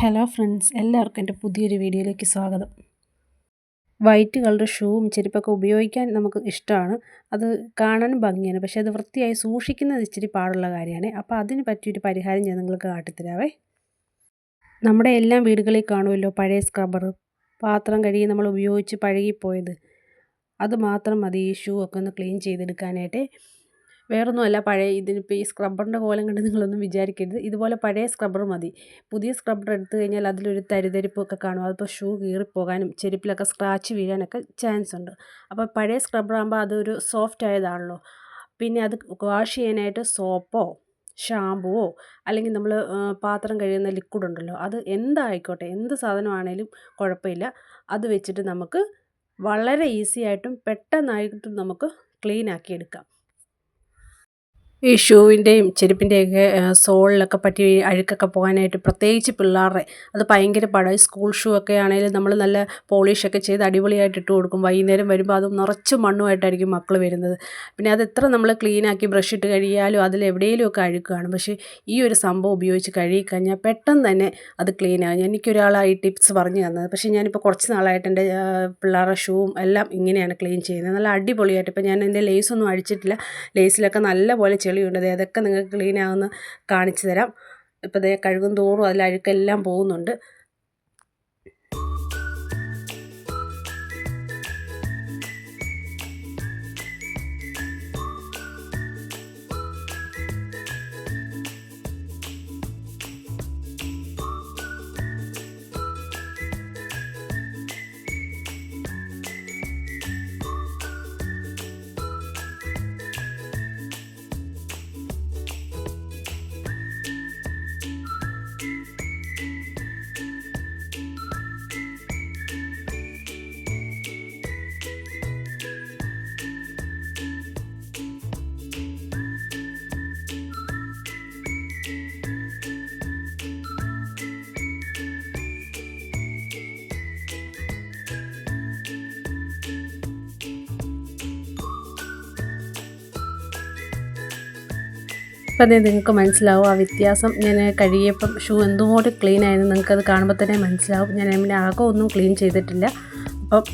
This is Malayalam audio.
ഹലോ ഫ്രണ്ട്സ് എല്ലാവർക്കും എന്റെ പുതിയൊരു വീഡിയോയിലേക്ക് സ്വാഗതം. വൈറ്റ് കളർ ഷൂവും ചെരുപ്പൊക്കെ ഉപയോഗിക്കാൻ നമുക്ക് ഇഷ്ടമാണ്. അത് കാണാനും ഭംഗിയാണ്. പക്ഷേ അത് വൃത്തിയായി സൂക്ഷിക്കുന്നത് ഇച്ചിരി പാടുള്ള കാര്യമാണ്. അപ്പോൾ അതിന് പറ്റിയൊരു പരിഹാരം ഞാൻ നിങ്ങൾക്ക് കാട്ടിത്തരാവേ. നമ്മുടെ എല്ലാ വീടുകളിൽ കാണുമല്ലോ പഴയ സ്ക്രബർ പാത്രം കഴുകി നമ്മൾ ഉപയോഗിച്ച് പഴകിപ്പോയത്. അത് മാത്രം മതി ഈ ഷൂ ഒക്കെ ഒന്ന് ക്ലീൻ ചെയ്തെടുക്കാനായിട്ട്. വേറൊന്നുമല്ല പഴയ ഇതിനിപ്പോൾ ഈ സ്ക്രബ്ബറിന്റെ കോലം കണ്ട് നിങ്ങളൊന്നും വിചാരിക്കരുത്. ഇതുപോലെ പഴയ സ്ക്രബ്ബർ മതി. പുതിയ സ്ക്രബ്ബർ എടുത്തു കഴിഞ്ഞാൽ അതിലൊരു തരിതരിപ്പൊക്കെ കാണും. അതിപ്പോൾ ഷൂ കീറിപ്പോകാനും ചെരുപ്പിലൊക്കെ സ്ക്രാച്ച് വീഴാനൊക്കെ ചാൻസ് ഉണ്ട്. അപ്പോൾ പഴയ സ്ക്രബ്ബർ ആകുമ്പോൾ അതൊരു സോഫ്റ്റ് ആയതാണല്ലോ. പിന്നെ അത് വാഷ് ചെയ്യാനായിട്ട് സോപ്പോ ഷാമ്പുവോ അല്ലെങ്കിൽ നമ്മൾ പാത്രം കഴിയുന്ന ലിക്വിഡ് ഉണ്ടല്ലോ അത് എന്തായിക്കോട്ടെ എന്ത് സാധനമാണേലും കുഴപ്പമില്ല. അത് വെച്ചിട്ട് നമുക്ക് വളരെ ഈസി ആയിട്ടും പെട്ടെന്നായിട്ടും നമുക്ക് ക്ലീൻ ആക്കി എടുക്കാം. ഈ ഷൂവിന്റെയും ചെരുപ്പിന്റെയൊക്കെ സോളിലൊക്കെ പറ്റി അഴുക്കൊക്കെ പോകാനായിട്ട് പ്രത്യേകിച്ച് പിള്ളേരുടെ അത് ഭയങ്കര പാടാണ് സ്കൂൾ ഷൂ ഒക്കെ ആണെങ്കിലും നമ്മൾ നല്ല പോളിഷൊക്കെ ചെയ്ത് അടിപൊളിയായിട്ട് ഇട്ട് കൊടുക്കും. വൈകുന്നേരം വരുമ്പോൾ അത് നിറച്ച് മണ്ണുമായിട്ടായിരിക്കും മക്കൾ വരുന്നത്. പിന്നെ അത് എത്ര നമ്മൾ ക്ലീനാക്കി ബ്രഷ് ഇട്ട് കഴിയാലും അതിൽ എവിടെയെങ്കിലുമൊക്കെ അഴുക്ക് കാണും പക്ഷേ ഈ ഒരു സംഭവം ഉപയോഗിച്ച് കഴുകിക്കഴിഞ്ഞാൽ പെട്ടെന്ന് തന്നെ അത് ക്ലീനാകും എനിക്കൊരാളായി ടിപ്സ് പറഞ്ഞു തന്നത്. പക്ഷേ ഞാനിപ്പോൾ കുറച്ച് നാളായിട്ട് എന്റെ പിള്ളേരുടെ ഷൂവും എല്ലാം ഇങ്ങനെയാണ് ക്ലീൻ ചെയ്യുന്നത്. നല്ല അടിപൊളിയായിട്ട്. ഇപ്പോൾ ഞാൻ എന്റെ ലേസൊന്നും അഴിച്ചിട്ടില്ല. ലേസിലൊക്കെ നല്ലപോലെ ചെളിയുണ്ട്. അതൊക്കെ നിങ്ങൾക്ക് ക്ലീൻ കാണിച്ച് കാണിച്ചു തരാം. ഇപ്പോൾ ദേ കഴുകും തോറും അതിൽ അഴുക്കെല്ലാം പോകുന്നുണ്ട്. അത് നിങ്ങൾക്ക് മനസ്സിലാവും ആ വ്യത്യാസം. ഞാൻ കഴുകിയപ്പം ഷൂ എന്തുകൊണ്ട് ക്ലീൻ ആയെന്ന് നിങ്ങൾക്കത് കാണുമ്പോൾ തന്നെ മനസ്സിലാവും. ഞാൻ അതിന്റെ ആകെ ഒന്നും ക്ലീൻ ചെയ്തിട്ടില്ല. അപ്പം